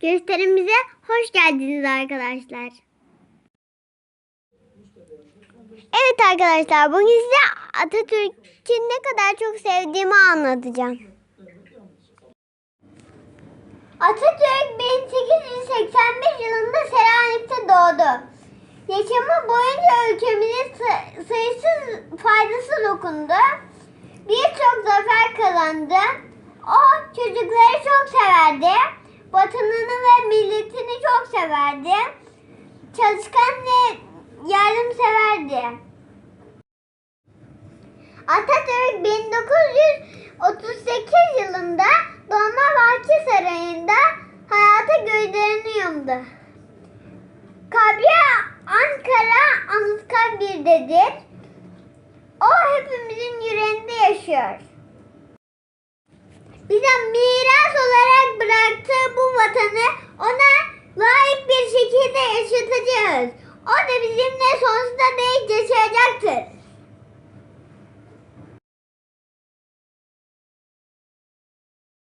gösterimize hoş geldiniz arkadaşlar. Evet arkadaşlar bugün size Atatürk'ü ne kadar çok sevdiğimi anlatacağım. Atatürk 1885 yılında Selanik'te doğdu. Yaşamı boyunca ülkemize sa- sayısız faydası dokundu. Birçok zafer kazandı. O çocukları çok severdi. Vatanını ve milletini çok severdi. Çalışkan ve yardımseverdi. Atatürk 1938 yılında Dolmabahçe Sarayı'nda hayata gözlerini yumdu. Kabri Ankara Anıtkabir'dedir. O hepimizin yüreğinde yaşıyor. Bize bu vatanı ona layık bir şekilde yaşatacağız. O da bizimle yaşayacaktır.